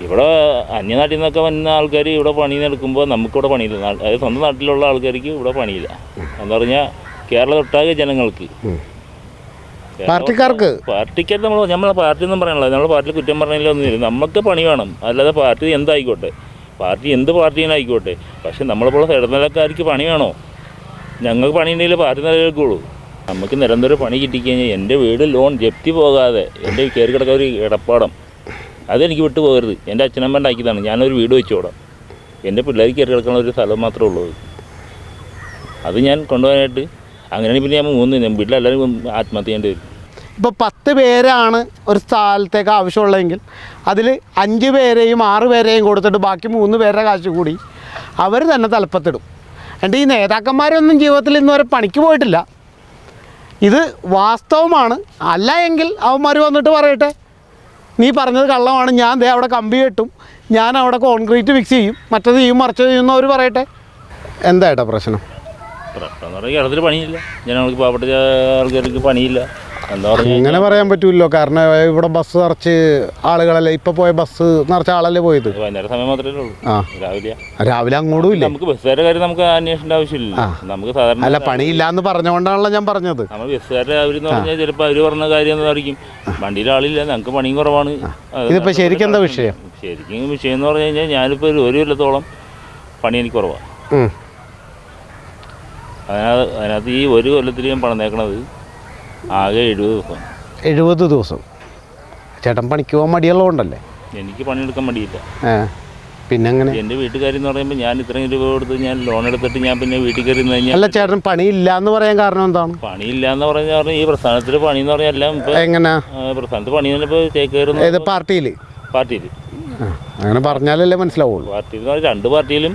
ഇവിടെ അന്യനാട്ടിൽ നിന്നൊക്കെ വന്ന ആൾക്കാർ ഇവിടെ പണി നടക്കുമ്പോൾ നമുക്കിവിടെ പണിയില്ല. അതായത് സ്വന്തം നാട്ടിലുള്ള ആൾക്കാർക്ക് ഇവിടെ പണിയില്ല. എന്ന് പറഞ്ഞാൽ കേരളത്തൊട്ടാകെ ജനങ്ങൾക്ക്. കേരള- പാർട്ടിക്കാർക്ക്? പാർട്ടിക്കാർ നമ്മൾ നമ്മളെ പാർട്ടി ഒന്നും പറയാനുള്ളത് നമ്മളെ പാർട്ടി കുറ്റം പറഞ്ഞില്ലൊന്നുമില്ല നമുക്ക് പണി വേണം. അല്ലാതെ പാർട്ടി എന്തായിക്കോട്ടെ? പാർട്ടി എന്ത് പാർട്ടീനായിക്കോട്ടെ പക്ഷെ നമ്മളിപ്പോൾ ഇടനിലക്കാർക്ക് പണി വേണോ? ഞങ്ങൾക്ക് പണി ഉണ്ടെങ്കിൽ പാർട്ടി നിലനിൽക്കുള്ളൂ. നമുക്ക് നിരന്തരം പണി കിട്ടിക്കഴിഞ്ഞാൽ എന്റെ വീട് ലോൺ ജപ്തി പോകാതെ എന്റെ കയറി കിടക്കുന്ന ഒരു ഇടപ്പാടം. അതെനിക്ക് വിട്ടു പോകരുത് എന്റെ അച്ഛനമ്മ ഉണ്ടാക്കിയതാണ് ഞാനൊരു വീട് വെച്ചോടാം. എന്റെ പിള്ളേർക്ക് കയറി കിടക്കുന്ന ഒരു സ്ഥലം മാത്രമേ ഉള്ളൂ അത്. ഞാൻ കൊണ്ടുപോകാനായിട്ട് അങ്ങനെയാണ് പിന്നെ ഞാൻ മൂന്ന് വീട്ടിലെല്ലാവരും ആത്മഹത്യ ചെയ്യേണ്ടി വരും. ഇപ്പോൾ പത്ത് പേരാണ് ഒരു സ്ഥലത്തേക്ക് ആവശ്യമുള്ളതെങ്കിൽ അതിൽ അഞ്ച് പേരെയും ആറ് പേരെയും കൊടുത്തിട്ട് ബാക്കി മൂന്ന് പേരുടെ കാശ് കൂടി അവർ തന്നെ തലപ്പത്തിടും. എന്നിട്ട് ഈ നേതാക്കന്മാരൊന്നും ജീവിതത്തിൽ ഇന്ന് വരെ പണിക്ക് പോയിട്ടില്ല. ഇത് വാസ്തവമാണ്. അല്ല എങ്കിൽ അവന്മാർ വന്നിട്ട് പറയട്ടെ. നീ പറഞ്ഞത് കള്ളമാണ്. ഞാൻ ദേ അവിടെ കമ്പി കെട്ടും. ഞാൻ അവിടെ കോൺക്രീറ്റ് ഫിക്സ് ചെയ്യും. മറ്റത് ചെയ്യും മറിച്ചത് ചെയ്യുന്നവർ പറയട്ടെ? എന്താ ഏട്ടാ പ്രശ്നം? പ്രശ്നം എന്ന് പറഞ്ഞാൽ കേരളത്തിൽ പണിയില്ല. ജനങ്ങൾക്ക് പാവപ്പെട്ട ആൾക്കാർക്ക് പണിയില്ല. എന്താ പറഞ്ഞാൽ അങ്ങനെ പറയാൻ പറ്റൂല്ലോ. കാരണം ഇവിടെ ബസ് നിറച്ച് ആളുകളല്ലേ? ഇപ്പൊ പോയ ബസ് നിറച്ച ആളല്ലേ പോയത്? വൈകുന്നേരം സമയം മാത്രമേ ഉള്ളൂ. ആ. രാവിലെ. രാവിലെ അങ്ങോട്ടും ഇല്ല? നമുക്ക് ബസ്സുകാരുടെ കാര്യം നമുക്ക് അന്വേഷിക്കേണ്ട ആവശ്യമില്ല നമുക്ക് സാധാരണ അല്ല പണിയില്ല എന്ന് പറഞ്ഞുകൊണ്ടാണല്ലോ ഞാൻ പറഞ്ഞത്. നമ്മൾ ബസ്സുകാരുടെ അവരെന്ന് പറഞ്ഞാൽ ചിലപ്പോൾ അവർ പറഞ്ഞ കാര്യം എന്നതായിരിക്കും വണ്ടിയിൽ ആളില്ല. ഞങ്ങൾക്ക് പണിയും കുറവാണ്. അത് ഇതിപ്പോ ശരിക്കും എന്താ വിഷയം? ശരിക്കും വിഷയം എന്ന് പറഞ്ഞു കഴിഞ്ഞാൽ ഞാനിപ്പോൾ ഒരു ഒരു കൊല്ലത്തോളം പണി എനിക്ക് കുറവാണ് ഉം. അതിനകത്ത് അതിനകത്ത് ഈ ഒരു കൊല്ലത്തിൽ ഞാൻ പണിതേക്കണത് ആകെ എഴുപത് ദിവസം. എഴുപത് ദിവസം. ചേട്ടൻ പണിക്ക് പോകാൻ മടിയുള്ളതുകൊണ്ടല്ലേ? എനിക്ക് പണിയെടുക്കാൻ മടിയില്ല. പിന്നെ അങ്ങനെ എന്റെ വീട്ടുകാരെന്ന് പറയുമ്പോൾ ഞാൻ ഇത്രയും രൂപ കൊടുത്ത് ഞാൻ ലോൺ എടുത്തിട്ട് ഞാൻ പിന്നെ വീട്ടിൽ കയറി കഴിഞ്ഞാൽ അല്ല ചേട്ടൻ പണിയില്ല എന്ന് പറയാൻ കാരണം എന്താണ്? പണിയില്ല എന്ന് പറഞ്ഞാൽ ഈ പ്രസ്ഥാനത്തിൽ പണി എന്ന് പറഞ്ഞാൽ എല്ലാം എങ്ങനെ? പ്രസ്ഥാനത്ത് പണി ഇപ്പോൾ ഏത് പാർട്ടിയിൽ പാർട്ടിയിൽ അങ്ങനെ പറഞ്ഞാലല്ലേ മനസ്സിലാവുള്ളൂ. പാർട്ടിയിൽ രണ്ട് പാർട്ടിയിലും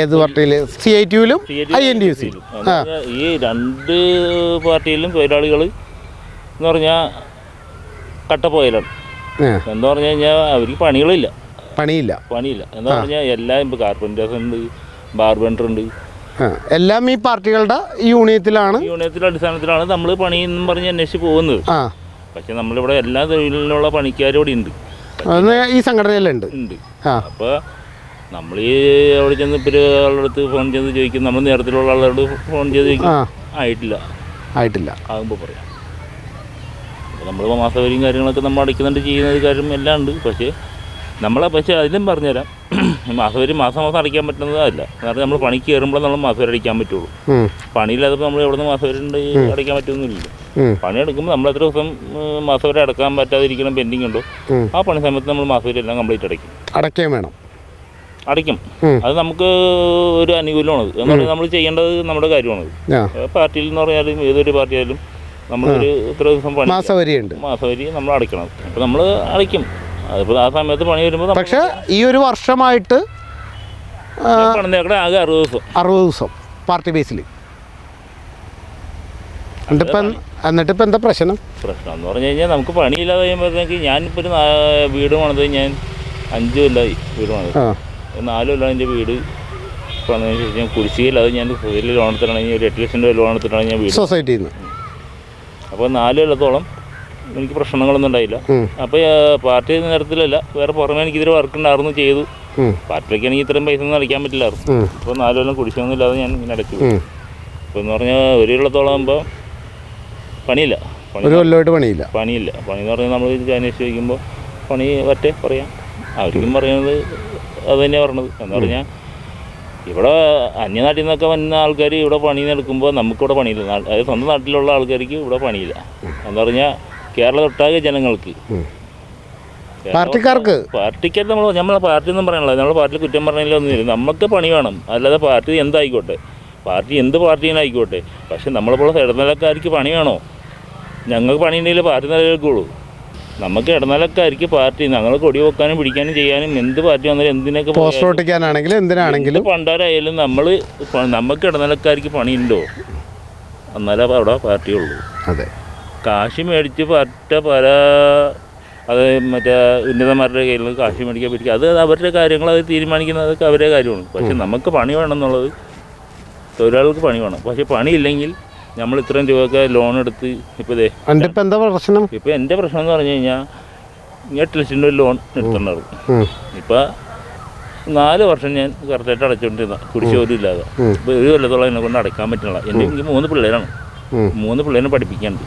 ഏത് പാർട്ടിയിൽ C I ടിയിലും I N D U C എന്ന് പറഞ്ഞാൽ ഈ രണ്ട് പാർട്ടിയിലും തൊഴിലാളികൾ എന്ന് പറഞ്ഞാൽ കട്ടപ്പോയലാണ് എന്ന് പറഞ്ഞു കഴിഞ്ഞാൽ അവർക്ക് പണികളില്ല. പണിയില്ല. പണിയില്ല. എന്ന് പറഞ്ഞാൽ എല്ലാം ഇപ്പോൾ കാർപ്പന്റേഴ്സ് ഉണ്ട് ബാർബൻഡർ ഉണ്ട്. എല്ലാം ഈ പാർട്ടികളുടെ യൂണിയത്തിലാണ്. യൂണിയത്തിന്റെ അടിസ്ഥാനത്തിലാണ് നമ്മൾ പണി എന്നും പറഞ്ഞ് അന്വേഷിച്ച് പോകുന്നത്. പക്ഷെ നമ്മളിവിടെ എല്ലാ തൊഴിലിനുള്ള പണിക്കാരും ഇവിടെ ഉണ്ട് ഈ സംഘടനയിലുണ്ട് ആ. അപ്പോൾ നമ്മൾ ഈ അവിടെ ചെന്ന് ഇപ്പോൾ ഒരാളുടെ അടുത്ത് ഫോൺ ചെയ്ത് ചോദിക്കും. നമ്മൾ നേരത്തിലുള്ള ആളോട് ഫോൺ ചെയ്ത് ചോദിക്കും. ആയിട്ടില്ല. ആയിട്ടില്ല. ആകുമ്പോൾ പറയാം. നമ്മൾ മാസവരിയും കാര്യങ്ങളൊക്കെ നമ്മൾ അടിക്കുന്നുണ്ട് ചെയ്യുന്ന കാര്യം എല്ലാം ഉണ്ട്. പക്ഷേ നമ്മളെ പക്ഷേ അതിലും പറഞ്ഞുതരാം. മാസവരി മാസം മാസം അടിക്കാൻ പറ്റുന്നതല്ല കാരണം നമ്മൾ പണിക്ക് കയറുമ്പോൾ നമ്മൾ മാസം വരെ അടിക്കാൻ പറ്റുള്ളൂ. പണിയില്ലാത്തപ്പോൾ പണിയില്ലാതെ നമ്മൾ എവിടെ നിന്ന് മാസവരി ഉണ്ട് അടയ്ക്കാൻ പറ്റുന്നില്ല പണി എടുക്കുമ്പോൾ നമ്മൾ എത്ര ദിവസം മാസം വരെ അടക്കാൻ പറ്റാതിരിക്കണം പെൻഡിങ് ഉണ്ടോ? ആ പണി സമയത്ത് നമ്മൾ മാസം വരെ എല്ലാം കംപ്ലീറ്റ് അടയ്ക്കും. അടയ്ക്കാൻ വേണം. അടയ്ക്കും. അത് നമുക്ക് ഒരു അനുകൂലമാണ് എന്ന് പറഞ്ഞാൽ നമ്മൾ ചെയ്യേണ്ടത് നമ്മുടെ കാര്യമാണ് പാർട്ടിയിൽ എന്ന് പറഞ്ഞാലും ഏതൊരു പാർട്ടിയായാലും നമ്മളൊരു ഇത്ര ദിവസം പണി മാസവരിയുണ്ട്. മാസവരി നമ്മൾ അടയ്ക്കണം. അപ്പം നമ്മൾ അടയ്ക്കും. അതിപ്പോൾ ആ സമയത്ത് പണി വരുമ്പോൾ പക്ഷേ ഈ ഒരു വർഷമായിട്ട് ആകെ അറുപത് ദിവസം. അറുപത് ദിവസം പാർട്ടി ബേസിൽ എന്നിട്ടിപ്പം എന്നിട്ടിപ്പോൾ എന്താ പ്രശ്നം? പ്രശ്നം എന്ന് പറഞ്ഞു കഴിഞ്ഞാൽ നമുക്ക് പണിയില്ലാതെ കഴിയുമ്പോഴത്തേക്ക് ഞാനിപ്പോൾ ഒരു വീട് പണിത് ഞാൻ അഞ്ച് കൊല്ലമായി വീട് പണിത്. നാല് കൊല്ലം എന്റെ വീട് പണിതതിന് ശേഷം ഞാൻ കുടിശ്ശികയില്ലാതെ ഞാൻ വലിയ ലോൺ എടുത്തിട്ടാണെങ്കിൽ ഒരു എട്ട് ലക്ഷം രൂപ ലോൺ എടുത്തിട്ടാണ് ഞാൻ വീട് സൊസൈറ്റിയിൽ നിന്ന്. അപ്പോൾ നാല് കൊല്ലത്തോളം എനിക്ക് പ്രശ്നങ്ങളൊന്നും ഉണ്ടായില്ല. അപ്പൊ അപ്പോൾ പാർട്ടി നേരത്തിലല്ല വേറെ പുറമേ എനിക്ക് ഇതിൽ വർക്ക് ഉണ്ടായിരുന്നു ചെയ്തു. ഉം, എനിക്ക് ഇത്രയും പൈസ ഒന്നും അടയ്ക്കാൻ പറ്റില്ലായിരുന്നു. അപ്പൊ ഇപ്പോൾ നാല് കൊല്ലം കുടിശ്ശികയൊന്നും ഞാൻ ഇങ്ങനെ അടച്ചു. അപ്പൊ ഇപ്പോൾ എന്ന് പറഞ്ഞാൽ ഒരു കൊല്ലത്തോളം ആകുമ്പോൾ പണിയില്ല. ഒരു കൊല്ലമായിട്ട് പണിയില്ല. പണിയില്ല. പണി എന്ന് പറഞ്ഞാൽ നമ്മൾ അന്വേഷിച്ച് ചോദിക്കുമ്പോൾ പണി പറ്റേ പറയാം. അവർക്കും പറയുന്നത് അത് തന്നെയാണ് പറഞ്ഞത്. എന്ന് പറഞ്ഞാൽ ഇവിടെ അന്യനാട്ടിൽ നിന്നൊക്കെ വന്ന ആൾക്കാർ ഇവിടെ പണി നടക്കുമ്പോൾ നമുക്കിവിടെ പണിയില്ല. അതായത് സ്വന്തം നാട്ടിലുള്ള ആൾക്കാർക്ക് ഇവിടെ പണിയില്ല. എന്ന് പറഞ്ഞാൽ കേരളത്തൊട്ടാകെ ജനങ്ങൾക്ക്. പാർട്ടിക്കാർക്ക്? പാർട്ടിക്കാർ നമ്മൾ നമ്മളെ പാർട്ടി ഒന്നും പറയാനുള്ളത് നമ്മളെ പാർട്ടി കുറ്റം പറഞ്ഞില്ല ഒന്നും നമുക്ക് പണി വേണം. അല്ലാതെ പാർട്ടി എന്തായിക്കോട്ടെ? പാർട്ടി എന്ത് പാർട്ടീനായിക്കോട്ടെ പക്ഷെ നമ്മളെപ്പോലെ ഇടനിലക്കാർക്ക് പണി വേണോ? ഞങ്ങൾക്ക് പണി ഉണ്ടെങ്കിൽ പാർട്ടി നിലനിൽക്കുള്ളൂ. നമുക്ക് ഇടനിലക്കാർക്ക് പാർട്ടി ഞങ്ങൾ കൊടി വെക്കാനും പിടിക്കാനും ചെയ്യാനും എന്ത് പാർട്ടി വന്നാലും എന്തിനൊക്കെ ഒട്ടിക്കാനാണെങ്കിലും എന്തിനാണെങ്കിലും. എന്ത് പണ്ടാരായാലും നമ്മൾ നമുക്ക് ഇടനിലക്കാർക്ക് പണിയുണ്ടോ? എന്നാലേ അവിടെ പാർട്ടിയുള്ളൂ അതെ. കാശ് മേടിച്ച് പറ്റ പല അത് മറ്റേ ഉന്നതന്മാരുടെ കയ്യിൽ നിന്ന് കാശ് മേടിക്കാൻ പറ്റില്ല. അത് അവരുടെ കാര്യങ്ങൾ അത് തീരുമാനിക്കുന്നതൊക്കെ അവരുടെ കാര്യമാണ്. പക്ഷെ നമുക്ക് പണി വേണം എന്നുള്ളത് തൊഴിലാളികൾക്ക് പണി വേണം. പക്ഷെ പണിയില്ലെങ്കിൽ നമ്മൾ ഇത്രയും രൂപയൊക്കെ ലോൺ എടുത്ത് ഇപ്പോൾ എന്താ പ്രശ്നം? ഇപ്പോൾ എന്റെ പ്രശ്നം എന്ന് പറഞ്ഞു കഴിഞ്ഞാൽ എട്ട് ലക്ഷം രൂപ ലോൺ എടുത്തിട്ടുണ്ടായിരുന്നു. ഉം. ഇപ്പം നാല് വർഷം ഞാൻ കറക്റ്റായിട്ട് അടച്ചുകൊണ്ടിരുന്ന കുടിശ്ശോലും ഇല്ലാതെ. ഒരു കൊല്ലത്തോളം എന്നെ കൊണ്ട് അടയ്ക്കാൻ പറ്റുന്നില്ല എന്റെ എനിക്ക് മൂന്ന് പിള്ളേരാണ്. മൂന്ന് പിള്ളേരെ പഠിപ്പിക്കാനുണ്ട്.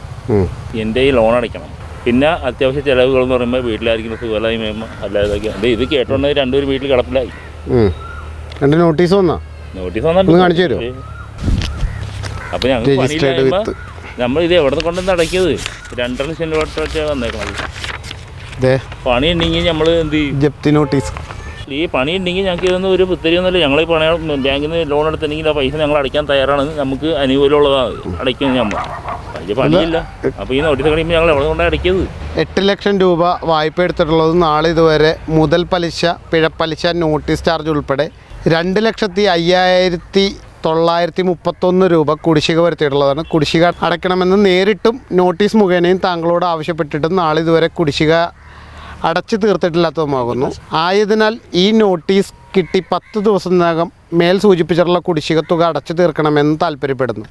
എന്റെ ഈ ലോൺ അടയ്ക്കണം. പിന്നെ അത്യാവശ്യ ചിലവുകൾ എന്ന് പറയുമ്പോൾ വീട്ടിലായിരിക്കുന്ന സുഖമില്ലായ്മ അല്ലാതെ ഇത് ഇത് കേട്ടോണ്ട് രണ്ടുപേരും വീട്ടിൽ കിടപ്പിലായി. രണ്ട് നോട്ടീസ് വന്നാ? നോട്ടീസ് ഒന്ന് കാണിച്ചു തരും അപ്പോൾ ഞങ്ങൾ നമ്മൾ ഇത് എവിടെ കൊണ്ടുവന്ന് അടയ്ക്കിയത് രണ്ടര ലക്ഷം രൂപ വന്നേക്കണത്. പണി ഉണ്ടെങ്കിൽ നമ്മൾ എന്ത് ചെയ്യും? ജപ്തി നോട്ടീസ് ഈ പണി ഉണ്ടെങ്കിൽ ഞങ്ങൾക്ക് ഇതൊന്നും ഒരു പുത്തരിയൊന്നുമില്ല ഞങ്ങൾ ഈ പണി ബാങ്കിൽ നിന്ന് ലോൺ എടുത്തിട്ടുണ്ടെങ്കിൽ ആ പൈസ ഞങ്ങൾ അടയ്ക്കാൻ തയ്യാറാണ്. നമുക്ക് അനുകൂലമുള്ളതാണ്. അടയ്ക്കുന്നത് ഞമ്മ അതിന്റെ പണിയില്ല. അപ്പോൾ ഈ നോട്ടീസ് കഴിയുമ്പോൾ ഞങ്ങൾ എവിടെ കൊണ്ടാണ് അടയ്ക്കിയത്? എട്ട് ലക്ഷം രൂപ വായ്പ എടുത്തിട്ടുള്ളത് നാളെ ഇതുവരെ മുതൽ പലിശ പിഴപ്പലിശ നോട്ടീസ് ചാർജ് ഉൾപ്പെടെ രണ്ട് ലക്ഷത്തി അയ്യായിരത്തി തൊള്ളായിരത്തി മുപ്പത്തൊന്ന് രൂപ കുടിശ്ശിക വരുത്തിയിട്ടുള്ളതാണ്. കുടിശ്ശിക അടയ്ക്കണമെന്ന് നേരിട്ടും നോട്ടീസ് മുഖേനയും താങ്കളോട് ആവശ്യപ്പെട്ടിട്ടും നാളെ ഇതുവരെ കുടിശ്ശിക അടച്ചു തീർത്തിട്ടില്ലാത്തതുമാകുന്നു. ആയതിനാൽ ഈ നോട്ടീസ് കിട്ടി പത്ത് ദിവസത്തിനകം മേൽ സൂചിപ്പിച്ചിട്ടുള്ള കുടിശ്ശിക തുക അടച്ചു തീർക്കണമെന്ന് താല്പര്യപ്പെടുന്നു.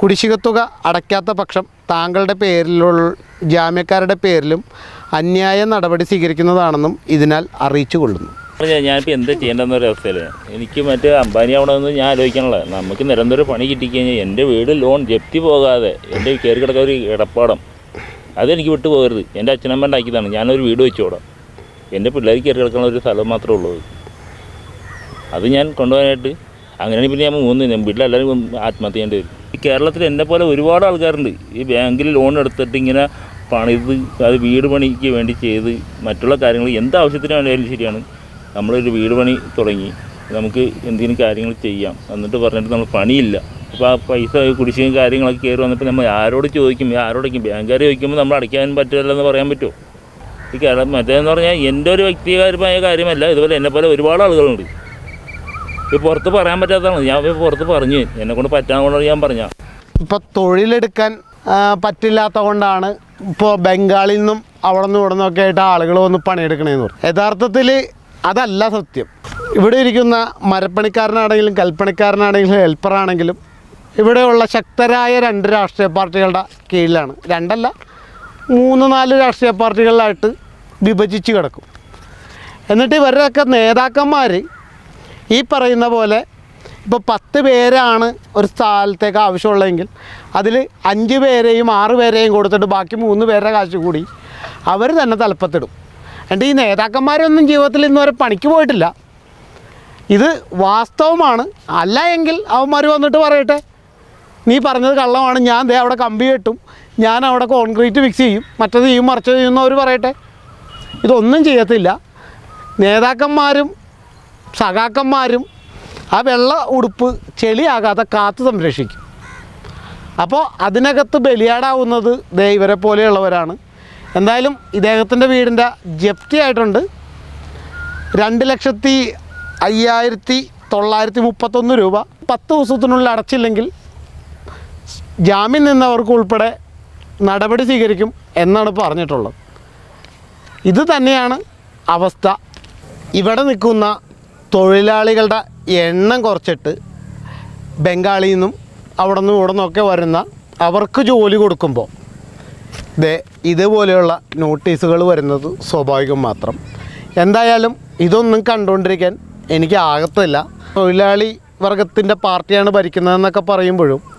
കുടിശ്ശിക തുക അടയ്ക്കാത്ത പക്ഷം താങ്കളുടെ പേരിലുള്ള ജാമ്യക്കാരുടെ പേരിലും അന്യായ നടപടി സ്വീകരിക്കുന്നതാണെന്നും ഇതിനാൽ അറിയിച്ചു കൊള്ളുന്നു. ഞാനിപ്പോൾ എന്താ ചെയ്യേണ്ടെന്ന ഒരു അവസ്ഥയിൽ എനിക്ക് മറ്റേ അംബാനി ആവണമെന്ന് ഞാൻ ആലോചിക്കണല്ലോ നമുക്ക് നിരന്തരം പണി കിട്ടിക്കഴിഞ്ഞാൽ എന്റെ വീട് ലോൺ ജപ്തി പോകാതെ എന്റെ കയറി കിടക്കുന്ന ഒരു ഇടപ്പാടം. അതെനിക്ക് വിട്ടു പോകരുത് എന്റെ അച്ഛനമ്മ ഉണ്ടാക്കിയതാണ് ഞാനൊരു വീട് വെച്ചോടാം. എന്റെ പിള്ളേർക്ക് കയറി കിടക്കുന്ന ഒരു സ്ഥലം മാത്രമേ ഉള്ളൂ അത്. ഞാൻ കൊണ്ടുപോകാനായിട്ട് അങ്ങനെയാണ് പിന്നെ ഞാൻ മൂന്ന് വീട്ടിലെല്ലാവരും ആത്മഹത്യ ചെയ്യേണ്ടി വരും. ഈ കേരളത്തിൽ എന്നെ പോലെ ഒരുപാട് ആൾക്കാരുണ്ട്. ഈ ബാങ്കിൽ ലോൺ എടുത്തിട്ട് ഇങ്ങനെ പണിത് അത് വീട് പണിക്ക് വേണ്ടി ചെയ്ത് മറ്റുള്ള കാര്യങ്ങൾ എന്ത് ആവശ്യത്തിന് വേണ്ടിയാലും ശരിയാണ്. നമ്മളൊരു വീട് പണി തുടങ്ങി. നമുക്ക് എന്തെങ്കിലും കാര്യങ്ങൾ ചെയ്യാം. എന്നിട്ട് പറഞ്ഞിട്ട് നമ്മൾ പണിയില്ല. അപ്പോൾ ആ പൈസ കുടിശ്ശിയും കാര്യങ്ങളൊക്കെ കയറി വന്നപ്പോൾ നമ്മൾ ആരോട് ചോദിക്കും? ആരോടൊക്കെ ബാങ്കുകാർ ചോദിക്കുമ്പോൾ നമ്മൾ അടയ്ക്കാൻ പറ്റില്ലെന്ന് പറയാൻ പറ്റുമോ ഈ കേരളം മറ്റേന്ന് പറഞ്ഞാൽ എന്റെ ഒരു വ്യക്തിപരമായ കാര്യമല്ല ഇതുപോലെ എന്നെ പോലെ ഒരുപാട് ആളുകളുണ്ട്. ഇത് പുറത്ത് പറയാൻ പറ്റാത്തതാണ്. ഞാൻ പുറത്ത് പറഞ്ഞു. എന്നെ കൊണ്ട് പറ്റാൻ കൊണ്ട് ഞാൻ പറഞ്ഞ ഇപ്പോൾ തൊഴിലെടുക്കാൻ പറ്റില്ലാത്ത കൊണ്ടാണ് ഇപ്പോൾ ബംഗാളിൽ നിന്നും അവിടെ നിന്നും ഇവിടെ നിന്നൊക്കെ ആയിട്ട് ആളുകൾ വന്ന് പണിയെടുക്കണേന്ന് പറഞ്ഞു. യഥാർത്ഥത്തിൽ അതല്ല സത്യം. ഇവിടെ ഇരിക്കുന്ന മരപ്പണിക്കാരനാണെങ്കിലും കൽപ്പണിക്കാരനാണെങ്കിലും ഹെൽപ്പറാണെങ്കിലും ഇവിടെയുള്ള ശക്തരായ രണ്ട് രാഷ്ട്രീയ പാർട്ടികളുടെ കീഴിലാണ്. രണ്ടല്ല മൂന്ന് നാല് രാഷ്ട്രീയ പാർട്ടികളിലായിട്ട് വിഭജിച്ച് കിടക്കും. എന്നിട്ട് ഇവരുടെയൊക്കെ നേതാക്കന്മാർ ഈ പറയുന്ന പോലെ ഇപ്പോൾ പത്ത് പേരാണ് ഒരു സ്ഥലത്തേക്ക് ആവശ്യമുള്ളതെങ്കിൽ അതിൽ അഞ്ച് പേരെയും ആറ് പേരെയും കൊടുത്തിട്ട് ബാക്കി മൂന്ന് പേരുടെ കാശ് കൂടി അവർ തന്നെ തലപ്പത്തിടും. എന്നിട്ട് ഈ നേതാക്കന്മാരൊന്നും ജീവിതത്തിൽ ഇന്നുവരെ പണിക്ക് പോയിട്ടില്ല. ഇത് വാസ്തവമാണ്. അല്ല എങ്കിൽ അവന്മാർ വന്നിട്ട് പറയട്ടെ നീ പറഞ്ഞത് കള്ളമാണ്. ഞാൻ ദേ അവിടെ കമ്പി കെട്ടും ഞാൻ അവിടെ കോൺക്രീറ്റ് മിക്സ് ചെയ്യും. മറ്റത് ചെയ്യും മറിച്ചത് ചെയ്യുമെന്ന് അവർ പറയട്ടെ. ഇതൊന്നും ചെയ്യത്തില്ല. നേതാക്കന്മാരും സഖാക്കന്മാരും ആ വെള്ള ഉടുപ്പ് ചെളിയാകാതെ കാത്തു സംരക്ഷിക്കും. അപ്പോൾ അതിനകത്ത് ബലിയാടാവുന്നത് ദേ ഇവരെ പോലെയുള്ളവരാണ്. എന്തായാലും ഇദ്ദേഹത്തിന്റെ വീടിന്റെ ജപ്തി ആയിട്ടുണ്ട്. രണ്ട് ലക്ഷത്തി അയ്യായിരത്തി തൊള്ളായിരത്തി മുപ്പത്തൊന്ന് രൂപ. പത്ത് ദിവസത്തിനുള്ളിൽ അടച്ചില്ലെങ്കിൽ ജാമ്യം നിന്നവർക്ക് ഉൾപ്പെടെ നടപടി സ്വീകരിക്കും എന്നാണ് പറഞ്ഞിട്ടുള്ളത്. ഇത് തന്നെയാണ് അവസ്ഥ. ഇവിടെ നിൽക്കുന്ന തൊഴിലാളികളുടെ എണ്ണം കുറച്ചിട്ട് ബംഗാളിൽ നിന്നും അവിടെ നിന്നും ഇവിടെ നിന്നൊക്കെ വരുന്ന അവർക്ക് ജോലി കൊടുക്കുമ്പോൾ ദേ ഇതുപോലെയുള്ള നോട്ടീസുകൾ വരുന്നത് സ്വാഭാവികം മാത്രം. എന്തായാലും ഇതൊന്നും കണ്ടുകൊണ്ടിരിക്കാൻ എനിക്ക് ആകത്തില്ല. തൊഴിലാളി വർഗത്തിന്റെ പാർട്ടിയാണ് ഭരിക്കുന്നതെന്നൊക്കെ പറയുമ്പോഴും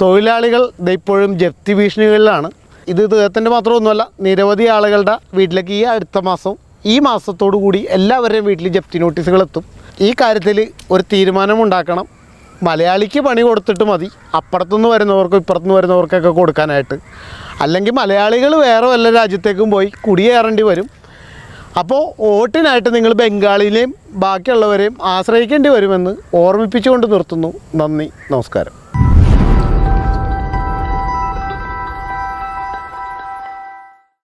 തൊഴിലാളികൾ ഇപ്പോഴും ജപ്തി ഭീഷണികളിലാണ്. ഇത് ഇദ്ദേഹത്തിന്റെ മാത്രമൊന്നുമല്ല നിരവധി ആളുകളുടെ വീട്ടിലേക്ക് ഈ അടുത്ത മാസം ഈ മാസത്തോടു കൂടി എല്ലാവരുടെയും വീട്ടിൽ ജപ്തി നോട്ടീസുകൾ എത്തും. ഈ കാര്യത്തിൽ ഒരു തീരുമാനമുണ്ടാക്കണം മലയാളിക്ക് പണി കൊടുത്തിട്ട് മതി. അപ്പുറത്തുനിന്ന് വരുന്നവർക്കും ഇപ്പുറത്തുനിന്ന് വരുന്നവർക്കൊക്കെ കൊടുക്കാനായിട്ട്. അല്ലെങ്കിൽ മലയാളികൾ വേറെ വല്ല രാജ്യത്തേക്കും പോയി കുടിയേറേണ്ടി വരും. അപ്പോൾ വോട്ടിനായിട്ട് നിങ്ങൾ ബംഗാളിലെയും ബാക്കിയുള്ളവരെയും ആശ്രയിക്കേണ്ടി വരുമെന്ന് ഓർമ്മിപ്പിച്ചുകൊണ്ട് നിർത്തുന്നു. നന്ദി നമസ്കാരം.